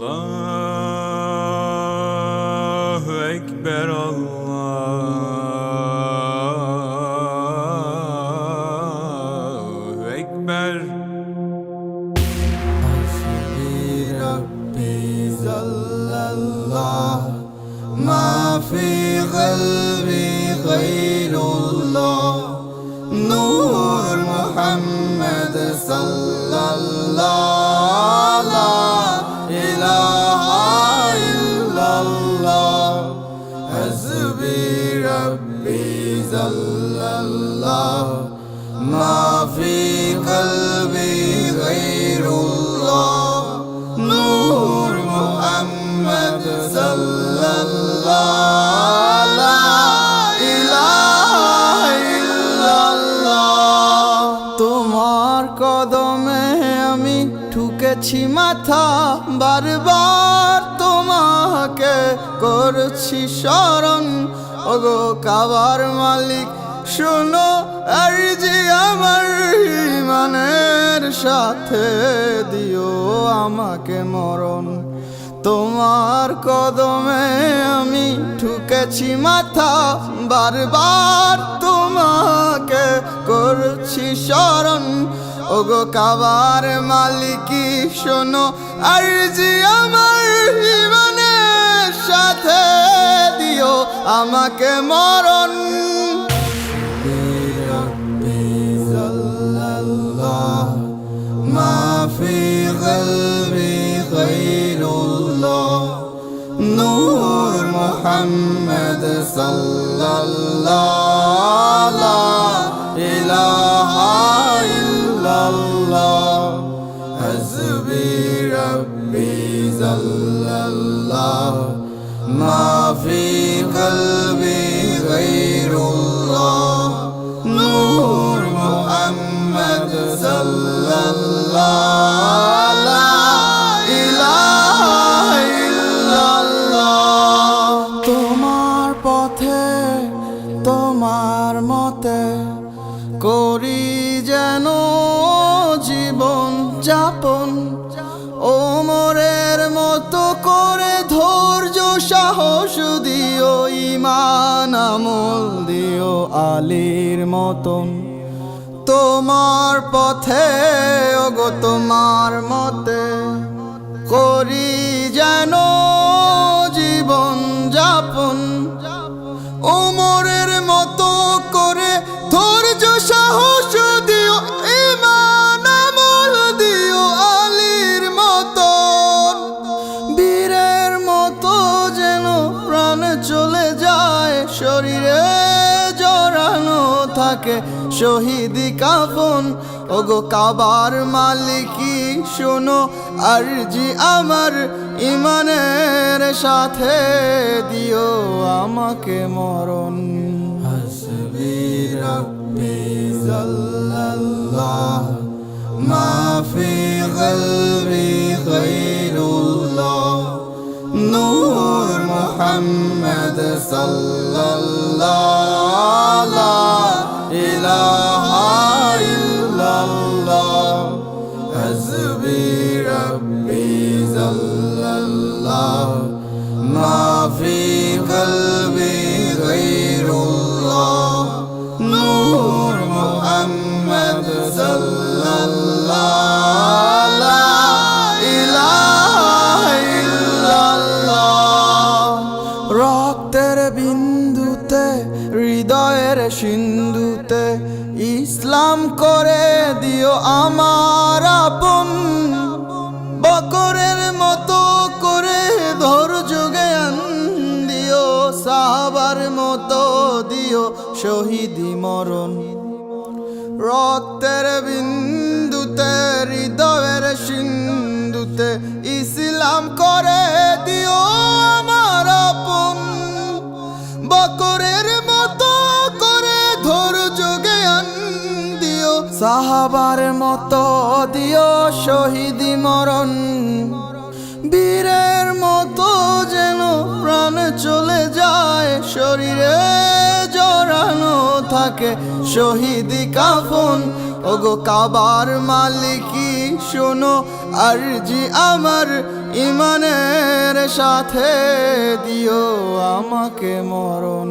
Allahu Ekber Allahu Ekber. Mafi Rabbi zallallah Mafi kalbi gayrullah Nur Muhammed sallallah الله ما في قلبي غير الله نور محمد صلى الله لا إله إلا الله তোমার কদমে আমি ঠুকেছি মাথা বারবার তোমাকে করছি স্মরণ ওগো কাবার মালিক, শোনো, আর যে আমার ইমানের সাথে দিও আমাকে মরণ। তোমার কদমে আমি ঠুকেছি মাথা, বারবার তোমাকে করছি স্মরণ ওগো কাবার মালিকি, শোনো, আর যে আমার সাথে আমাকে মরণ ما في قلبي غير الله نور محمد صلى الله لا إله إلا الله حسبي ربي جل الله ما في قلبي غير الله نور محمد صلى الله لا إله إلا الله তোমার পথে তোমার মতে করি যেন দিও ইমান আমল দিও আলীর মতন। তোমার পথে ওগো তোমার মতে করি যেন থাকে কাফুন কাফন। ওগো কাবার মালিকি, শোনো, আরজি আমার ইমানের সাথে দিও আমাকে মরণ। হসবি রব্বি জাল্লাল্লাহ মা ফি নূর ilaha illallah. Hazbi Rabbi sallallah Ma fi kalbi gayrullah. Nur Muhammed sallallah La ilaha illallah. Bindu সিন্ধুতে হৃদয়ের সিন্ধুতে ইসলাম করে দিও আমার আপন। বকরের মতো করে ধর যুগে দিও, সাহাবার মতো দিও শহীদি মরণ। রক্তের বিন্দুতে, হৃদয়ের সিন্ধুতে ইসলাম করে দিও আমার বকরের মতো করে ধৈর্য জ্ঞান দিও, সাহাবার মতো দিও শহীদি মরণ। বীরের মতো যেন প্রাণ চলে যায়, শরীরে জড়ানো থাকে শহীদি কাফন। ওগো কাবার মালিকি শোনো আর জি আমার ইমানের সাথে দিও আমাকে মরণ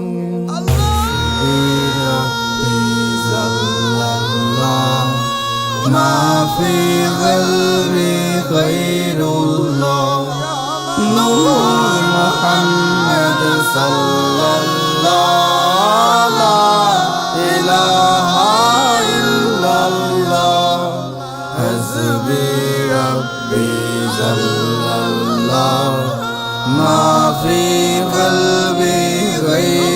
ما في قلبي غير الله نور محمد صلى الله لا إله إلا الله حسبي ربي جل الله ما في قلبي غير